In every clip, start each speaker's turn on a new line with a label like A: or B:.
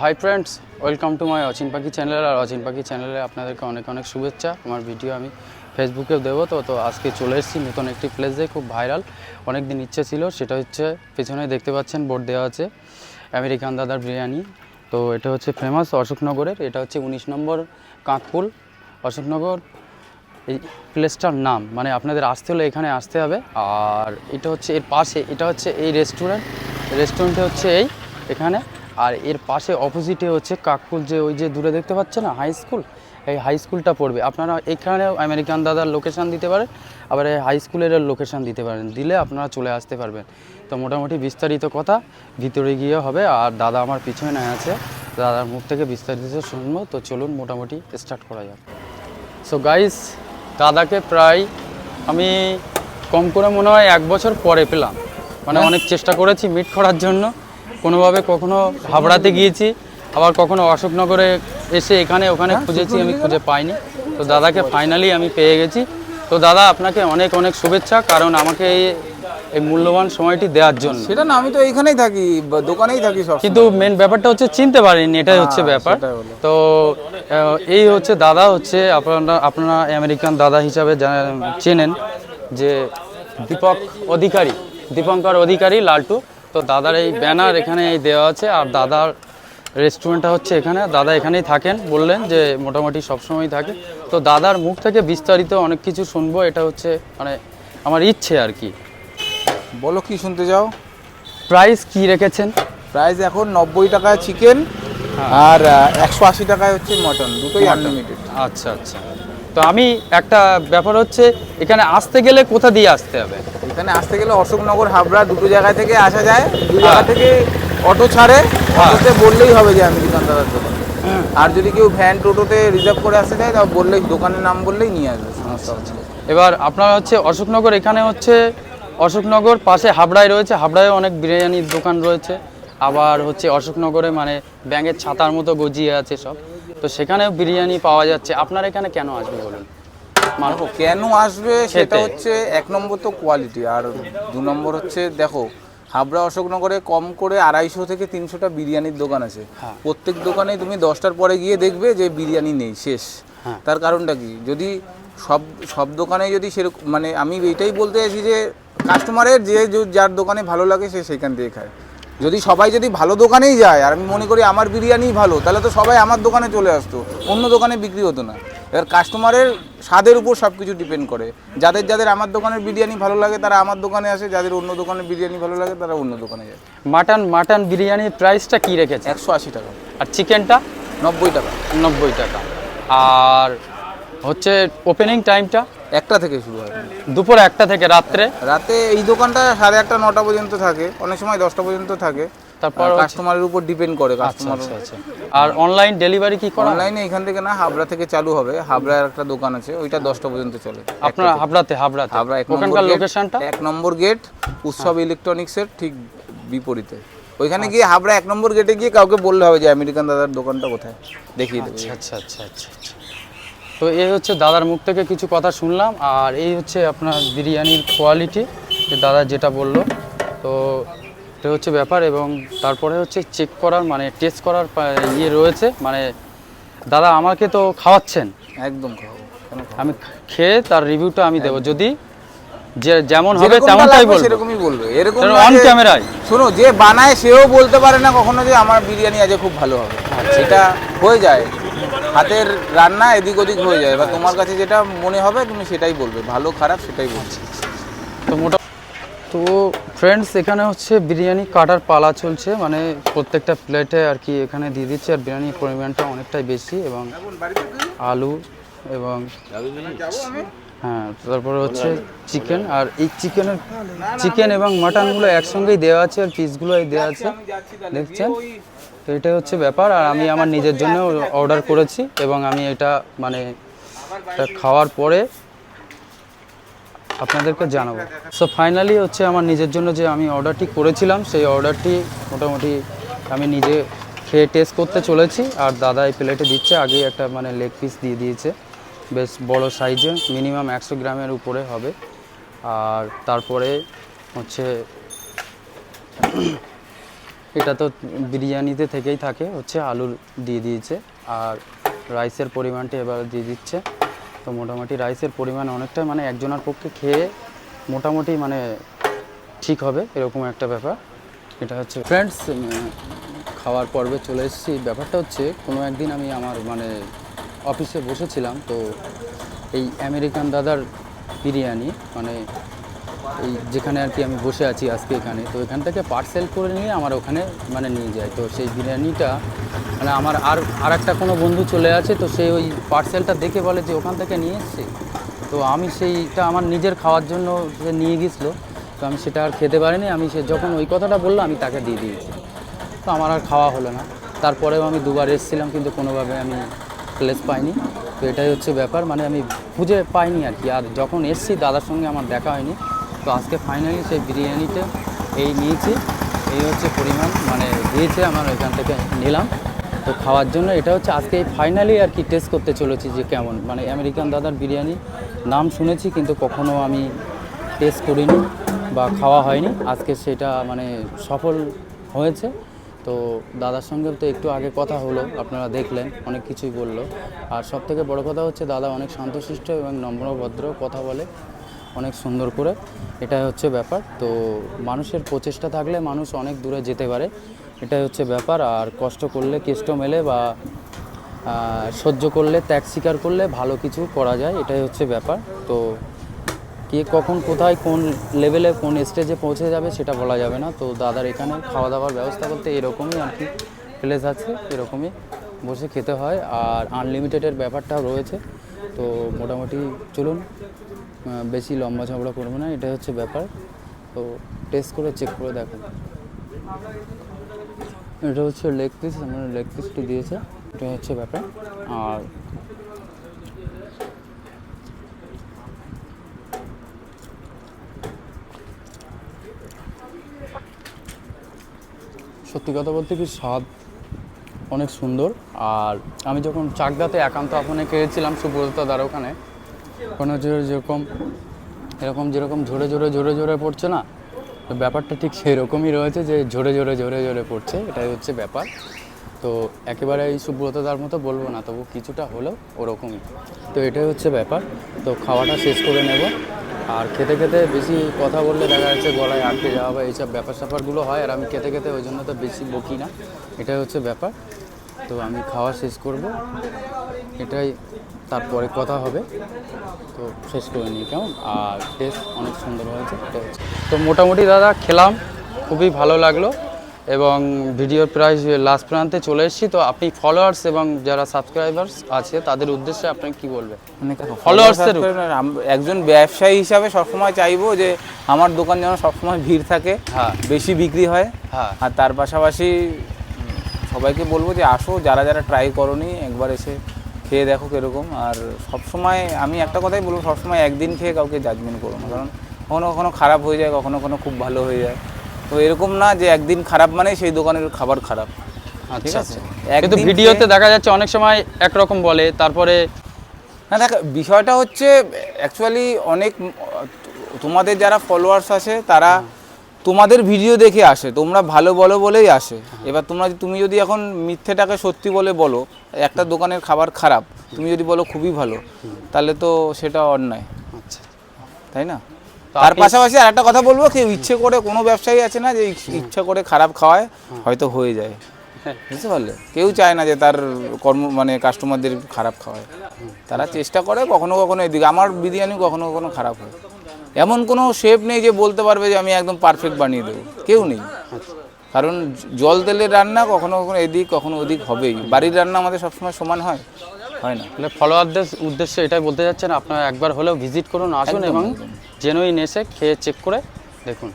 A: Hi friends welcome to my Achin Pakhi channel আর অচিন পাখি চ্যানেলে আপনাদেরকে অনেক অনেক শুভেচ্ছা। আমার ভিডিও আমি ফেসবুকেও দেবো। তো তো, আজকে চলে এসেছি নতুন একটি প্লেসে খুব ভাইরাল অনেক দিন ইচ্ছে ছিল, সেটা হচ্ছে পেছনে দেখতে পাচ্ছেন বোর্ড দেওয়া আছে, আমেরিকান দাদার বিরিয়ানি। তো, এটা হচ্ছে ফেমাস অশোকনগরের এটা হচ্ছে উনিশ নম্বর কাঁকপুল। অশোকনগর এই প্লেসটার নাম মানে আপনাদের আসতে হলে এখানে আসতে হবে। আর এটা হচ্ছে এর পাশে, এটা হচ্ছে এই রেস্টুরেন্ট রেস্টুরেন্টে হচ্ছে এই, এখানে। আর এর পাশে অপোজিটে হচ্ছে কাকপুল যে ওই যে দূরে দেখতে পাচ্ছেন না হাই স্কুল এই হাই স্কুলটা পড়বে। আপনারা এখানেও আমেরিকান দাদার লোকেশান দিতে পারেন আবার এই হাই স্কুলের লোকেশান দিতে পারেন। দিলে আপনারা চলে আসতে পারবেন। তো মোটামুটি বিস্তারিত কথা ভিতরে গিয়ে হবে আর দাদা আমার পিছনে আছে। দাদার মুখ থেকে বিস্তারিত শুনব। তো চলুন মোটামুটি স্টার্ট করা যাক। সো গাইস দাদাকে প্রায় আমি কম করে মনে হয় এক বছর পরে পেলাম। মানে অনেক চেষ্টা করেছি মিট করার জন্য। কোনোভাবে কখনো হাবড়াতে গিয়েছি আবার কখনো অশোকনগরে এসে এখানে ওখানে খুঁজেছি আমি খুঁজে পাইনি। তো দাদাকে ফাইনালি আমি পেয়ে গেছি। তো দাদা আপনাকে অনেক অনেক শুভেচ্ছা কারণ আমাকে এই এই মূল্যবান সময়টি দেওয়ার জন্য।
B: সেটা না আমি তো এইখানেই থাকি দোকানেই থাকি সব
A: কিন্তু মেন ব্যাপারটা হচ্ছে চিনতে পারিনি এটাই হচ্ছে ব্যাপার। তো এই হচ্ছে দাদা হচ্ছে আপনারা আপনারা আমেরিকান দাদা হিসাবে চেনেন যে দীপক অধিকারী দীপঙ্কর অধিকারী লালটু। তো দাদার এই ব্যানার এখানে এই দেওয়া আছে আর দাদার রেস্টুরেন্টটা হচ্ছে এখানে। দাদা এখানেই থাকেন বললেন যে মোটামুটি সবসময় থাকে। তো দাদার মুখ থেকে বিস্তারিত অনেক কিছু শুনব এটা হচ্ছে মানে আমার ইচ্ছে আর কি।
B: বলো কি শুনতে যাও
A: প্রাইস কি রেখেছেন?
B: প্রাইস এখন নব্বই টাকায় চিকেন
A: হ্যাঁ।
B: আর একশো আশি টাকায় হচ্ছে মটন দুটোই আনলিমিটেড
A: আচ্ছা আচ্ছা। তো আমি একটা ব্যাপার হচ্ছে এখানে আসতে গেলে কোথা দিয়ে আসতে হবে?
B: এখানে আসতে গেলে অশোকনগর হাবড়া দুটো জায়গা থেকে আসা যায়। দু
A: হ্যাঁ।
B: জায়গা থেকে অটো ছাড়ে।
A: হ্যাঁ।
B: অটোতে বললেই হবে যে আমেরিকান দাদার দোকান। আর যদি কেউ ভ্যান টোটোতে রিজার্ভ করে আসতে চায় তা বললেই দোকানের নাম বললেই নিয়ে আসবে। সমস্যা হচ্ছে
A: এবার আপনার হচ্ছে অশোকনগর এখানে হচ্ছে অশোকনগর পাশে হাবড়ায় রয়েছে। হাবড়ায় অনেক বিরিয়ানির দোকান রয়েছে। আবার হচ্ছে অশোকনগরে মানে ব্যাঙের ছাতার মতো গজিয়ে আছে সব। তো সেখানেও বিরিয়ানি পাওয়া যাচ্ছে। আপনার এখানে কেন আসবে বলুন?
B: দেখো কেন আসবে সেটা হচ্ছে এক নম্বর তো কোয়ালিটি আর দু নম্বর হচ্ছে দেখো হাবড়া অশোকনগরে কম করে আড়াইশো থেকে তিনশোটা বিরিয়ানির দোকান আছে।
A: হ্যাঁ।
B: প্রত্যেক দোকানে তুমি দশটার পরে গিয়ে দেখবে যে বিরিয়ানি নেই শেষ।
A: হ্যাঁ।
B: তার কারণটা কি? যদি সব সব দোকানে যদি সেরকম মানে আমি এইটাই বলতে চাইছি যে কাস্টমারের যে যে- যার দোকানে ভালো লাগে সে সেখান থেকে খায়। যদি সবাই যদি ভালো দোকানেই যায় আর আমি মনে করি আমার বিরিয়ানি ভালো তাহলে তো সবাই আমার দোকানে চলে আসতো অন্য দোকানে বিক্রি হতো না। এবার কাস্টমারের স্বাদের উপর সব কিছু ডিপেন্ড করে। যাদের যাদের আমার দোকানের বিরিয়ানি ভালো লাগে তারা আমার দোকানে আসে যাদের অন্য দোকানের বিরিয়ানি ভালো লাগে তারা অন্য দোকানে যায়।
A: মাটন মাটন বিরিয়ানির প্রাইসটা কী রেখেছে
B: একশো আশি টাকা।
A: আর চিকেনটা
B: নব্বই টাকা।
A: নব্বই টাকা। আর হচ্ছে ওপেনিং টাইমটা
B: একটা থেকে শুরু হয়।
A: দুপুর একটা থেকে রাত্রে?
B: রাতে এই দোকানটা সাড়ে আটটা নটা পর্যন্ত থাকে। অনেক সময় দশটা পর্যন্ত থাকে।
A: তারপর
B: কাস্টমারের উপর ডিপেন্ড করে
A: আচ্ছা
B: কাস্টমার
A: আচ্ছা আচ্ছা। আর অনলাইন ডেলিভারি কি করা
B: অনলাইনে এখান থেকে না হাবড়া থেকে চালু হবে। হাবড়ার একটা দোকান আছে ওইটা দশটা পর্যন্ত চলে।
A: আপনার হাবড়াতে হাবড়াতে?
B: হাবড়া এক নম্বর
A: লোকেশনটা
B: এক নম্বর গেট উৎসব ইলেকট্রনিক্সের ঠিক বিপরীতে। ওইখানে গিয়ে হাবড়া এক নম্বর গেটে গিয়ে কাউকে বললে হবে যে আমেরিকান দাদার দোকানটা কোথায়? দেখিয়ে দেবে।
A: আচ্ছা আচ্ছা আচ্ছা আচ্ছা। তো এই হচ্ছে দাদার মুখ থেকে কিছু কথা শুনলাম আর এই হচ্ছে আপনার বিরিয়ানির কোয়ালিটি যে দাদা যেটা বলল। তো এটা হচ্ছে ব্যাপার এবং তারপরে হচ্ছে চেক করার মানে টেস্ট করার ইয়ে রয়েছে। মানে দাদা আমাকে তো খাওয়াচ্ছেন।
B: একদম খাওয়াবো
A: আমি খেয়ে তার রিভিউটা আমি দেবো। যদি যে যেমন হবে তেমনটাই বলব।
B: সেরকমই বলবে। এরকম
A: সেটা
B: না
A: ক্যামেরায়।
B: শোনো যে বানায় সেও বলতে পারে না কখনো যে আমার বিরিয়ানি আজ খুব ভালো হবে। সেটা হয়ে যায়। হাতের রান্না এদিক ওদিক হয়ে যায়। বা তোমার কাছে যেটা মনে হবে তুমি সেটাই বলবে। ভালো খারাপ সেটাই বলছি
A: তো মোটা তো ফ্রেন্ডস এখানে হচ্ছে বিরিয়ানি কাটার পালা চলছে। মানে প্রত্যেকটা প্লেটে আর কি এখানে দিয়ে দিচ্ছে। আর বিরিয়ানির পরিমাণটা অনেকটাই বেশি এবং আলু এবং হ্যাঁ তারপরে হচ্ছে চিকেন আর এই চিকেনের চিকেন এবং মাটনগুলো একসঙ্গেই দেওয়া আছে আর পিসগুলো দেওয়া আছে। দেখছেন? তো এটাই হচ্ছে ব্যাপার আর আমি আমার নিজের জন্য অর্ডার করেছি এবং আমি এটা মানে এটা খাওয়ার পরে আপনাদেরকে জানাব। সো ফাইনালি হচ্ছে আমার নিজের জন্য যে আমি অর্ডারটি করেছিলাম সেই অর্ডারটি মোটামুটি আমি নিজে খেয়ে টেস্ট করতে চলেছি। আর দাদা এই প্লেটে দিচ্ছে আগেই একটা মানে লেগ পিস দিয়ে দিয়েছে। বেশ বড় সাইজে, মিনিমাম একশো গ্রামের উপরে হবে। আর তারপরে হচ্ছে, এটা তো বিরিয়ানিতে থেকেই থাকে, হচ্ছে আলু দিয়ে দিয়েছে। আর রাইসের পরিমাণটা এবার দিয়ে দিচ্ছে। তো মোটামুটি রাইসের পরিমাণ অনেকটা মানে একজনের পক্ষে খেয়ে মোটামুটি মানে ঠিক হবে, এরকম একটা ব্যাপার। এটা হচ্ছে ফ্রেন্ডস খাওয়ার পর্বে চলে এসেছি। ব্যাপারটা হচ্ছে, কোনো একদিন আমি আমার মানে অফিসে বসেছিলাম, তো এই আমেরিকান দাদার বিরিয়ানি মানে এই যেখানে আর কি আমি বসে আছি আজকে এখানে, তো এখান থেকে পার্সেল করে নিয়ে আমার ওখানে মানে নিয়ে যায়। তো সেই বিরিয়ানিটা মানে আমার আর আর একটা কোনো বন্ধু চলে আছে, তো সে ওই পার্সেলটা দেখে বলে যে ওখান থেকে নিয়ে এসছে। তো আমি সেইটা আমার নিজের খাওয়ার জন্য সে নিয়ে গেছিল, তো আমি সেটা আর খেতে পারিনি, আমি সে যখন ওই কথাটা বলল, আমি তাকে দিয়ে দিয়েছি। তো আমার আর খাওয়া হলো না। তারপরেও আমি দুবার এসেছিলাম, কিন্তু কোনোভাবে আমি প্লেস পাইনি। তো এটাই হচ্ছে ব্যাপার মানে আমি খুঁজে পাইনি আর কি। আর যখন এসছি, দাদার সঙ্গে আমার দেখা হয়নি। তো আজকে ফাইনালি সেই বিরিয়ানিটা এই নিয়েছি। এই হচ্ছে পরিমাণ মানে দিয়েছে আমার এখান থেকে নিলাম। তো খাওয়ার জন্য এটা হচ্ছে আজকে ফাইনালি আর কি টেস্ট করতে চলেছি যে কেমন। মানে আমেরিকান দাদার বিরিয়ানি, নাম শুনেছি কিন্তু কখনো আমি টেস্ট করিনি বা খাওয়া হয়নি। আজকে সেটা মানে সফল হয়েছে। তো দাদার সঙ্গে তো একটু আগে কথা হলো, আপনারা দেখলেন, অনেক কিছুই বলল। আর সব থেকে বড় কথা হচ্ছে, দাদা অনেক শান্তশিষ্ট এবং নম্রভদ্র, কথা বলে অনেক সুন্দর করে। এটাই হচ্ছে ব্যাপার। তো মানুষের প্রচেষ্টা থাকলে মানুষ অনেক দূরে যেতে পারে, এটাই হচ্ছে ব্যাপার। আর কষ্ট করলে কেষ্ট মেলে বা সহ্য করলে ত্যাগ স্বীকার করলে ভালো কিছু করা যায়, এটাই হচ্ছে ব্যাপার। তো কে কখন কোথায় কোন লেভেলে কোন স্টেজে পৌঁছে যাবে সেটা বলা যাবে না। তো দাদার এখানে খাওয়া দাওয়ার ব্যবস্থা করতে এরকমই আর কি প্লেস আছে, এরকমই বসে খেতে হয়। আর আনলিমিটেডের ব্যাপারটাও রয়েছে। তো মোটামুটি চলুন বেশি লম্বা ঝগড়া করব না এটা হচ্ছে ব্যাপার। তো টেস্ট করে চেক করে দেখুন এটা হচ্ছে লেগ পিস আমার লেগ পিসটি দিয়েছে। এটা হচ্ছে ব্যাপার। আর সত্যি কথা বলতে কি স্বাদ অনেক সুন্দর। আর আমি যখন চাকদাতে একান্ত আপনে খেয়েছিলাম সুব্রত দার ওখানে ওখানে যেরকম, এরকম যেরকম ঝরে ঝরে ঝরে ঝরে পড়ছে না, তো ব্যাপারটা ঠিক সেরকমই রয়েছে যে ঝরে ঝরে ঝরে ঝরে পড়ছে, এটাই হচ্ছে ব্যাপার। তো একেবারে এই সুব্রতদার মতো বলব না, তবু কিছুটা হলেও ওরকমই। তো এটাই হচ্ছে ব্যাপার। তো খাওয়াটা শেষ করে নেব। আর খেতে খেতে বেশি কথা বললে দেখা যাচ্ছে গলায় আটকে যাওয়া বা এইসব ব্যাপার স্যাপারগুলো হয়, আর আমি খেতে খেতে ওই জন্য তো বেশি বকি না। এটাই হচ্ছে ব্যাপার। তো আমি খাওয়া শেষ করব। এটাই তারপরে কথা হবে। তো শেষ করে নিই, কেমন? আর টেস্ট অনেক সুন্দর হয়েছে এটা হচ্ছে। তো মোটামুটি দাদা, খেলাম। খুবই ভালো লাগল। এবং ভিডিওর প্রায় লাস্ট প্রান্তে চলে এসেছি। তো আপনি ফলোয়ার্স এবং যারা সাবস্ক্রাইবার্স আছে তাদের উদ্দেশ্যে আপনি কি বলবেন?
B: মানে
A: Followers এর
B: একজন ব্যবসায়ী হিসাবে সবসময় চাইব যে আমার দোকান যেন সবসময় ভিড় থাকে
A: হ্যাঁ।
B: বেশি বিক্রি হয়।
A: হ্যাঁ।
B: আর তার পাশাপাশি সবাইকে বলব যে আসো যারা যারা ট্রাই করনি একবার এসে খেয়ে দেখো কীরকম। আর সবসময় আমি একটা কথাই বলব সবসময় একদিন খেয়ে কাউকে জাজমেন্ট করো না। কারণ কখনো কখনো খারাপ হয়ে যায় কখনো কখনো খুব ভালো হয়ে যায়। তো এরকম না যে একদিন খারাপ মানে সেই দোকানের খাবার খারাপ।
A: আচ্ছা
B: আছে।
A: আচ্ছা। কিন্তু ভিডিওতে দেখা যাচ্ছে অনেক সময় একরকম বলে তারপরে
B: না দেখ বিষয়টা হচ্ছে অ্যাকচুয়ালি অনেক তোমাদের যারা ফলোয়ার্স আছে তারা তোমাদের ভিডিও দেখে আসে তোমরা ভালো বলো বলেই আসে। এবার তোমরা তুমি যদি এখন মিথ্যেটাকে সত্যি বলে বলো একটা দোকানের খাবার খারাপ তুমি যদি বলো খুবই ভালো তাহলে তো সেটা অন্যায়।
A: আচ্ছা।
B: তাই না? তার পাশাপাশি আর একটা কথা বলব কেউ ইচ্ছে করে কোনো ব্যবসায়ী আছে না যে ইচ্ছে করে খারাপ খাওয়ায় হয়তো হয়ে যায়।
A: হ্যাঁ।
B: বুঝতে পারলে? কেউ চায় না যে তার কর্ম মানে কাস্টমারদের খারাপ খাওয়ায়। তারা চেষ্টা করে কখনো কখনো এদিকে। আমার বিরিয়ানি কখনো কখনো খারাপ হয়। এমন কোনো শেপ নেই যে বলতে পারবে যে আমি একদম পারফেক্ট বানিয়ে দেবো। কেউ নেই। কারণ জল তেলের রান্না কখনো কখনো এদিক কখনো ওদিক হবেই। বাড়ির রান্না আমাদের সবসময় সমান হয়। হয় না।
A: তাহলে ফলোয়ারদের উদ্দেশ্যে এটাই বলতে যাচ্ছেন আপনারা একবার হলেও ভিজিট করুন আসুন এবং জেনুইন এসে খেয়ে চেক করে দেখুন।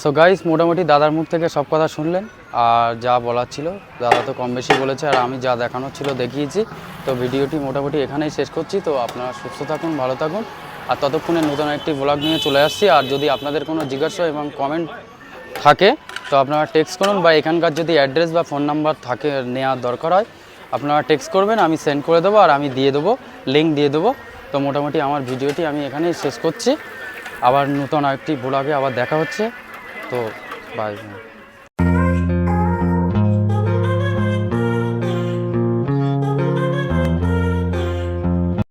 A: সো গাইস মোটামুটি দাদার মুখ থেকে সব কথা শুনলেন আর যা বলার ছিল দাদা তো কম বেশি বলেছে আর আমি যা দেখানোর ছিল দেখিয়েছি। তো ভিডিওটি মোটামুটি এখানেই শেষ করছি তো আপনারা সুস্থ থাকুন ভালো থাকুন আর ততক্ষণে নতুন একটি ব্লগ নিয়ে চলে আসছি। আর যদি আপনাদের কোনো জিজ্ঞাসা এবং কমেন্ট থাকে তো আপনারা টেক্সট করুন বা এখানকার যদি অ্যাড্রেস বা ফোন নাম্বার থাকে নেওয়ার দরকার হয় আপনারা টেক্সট করবেন, আমি সেন্ড করে দেবো আর আমি দিয়ে দেবো লিঙ্ক দিয়ে দেবো। তো মোটামুটি আমার ভিডিওটি আমি এখানেই শেষ করছি। আবার নতুন আরেকটি ব্লগে আবার দেখা হচ্ছে। তো বাই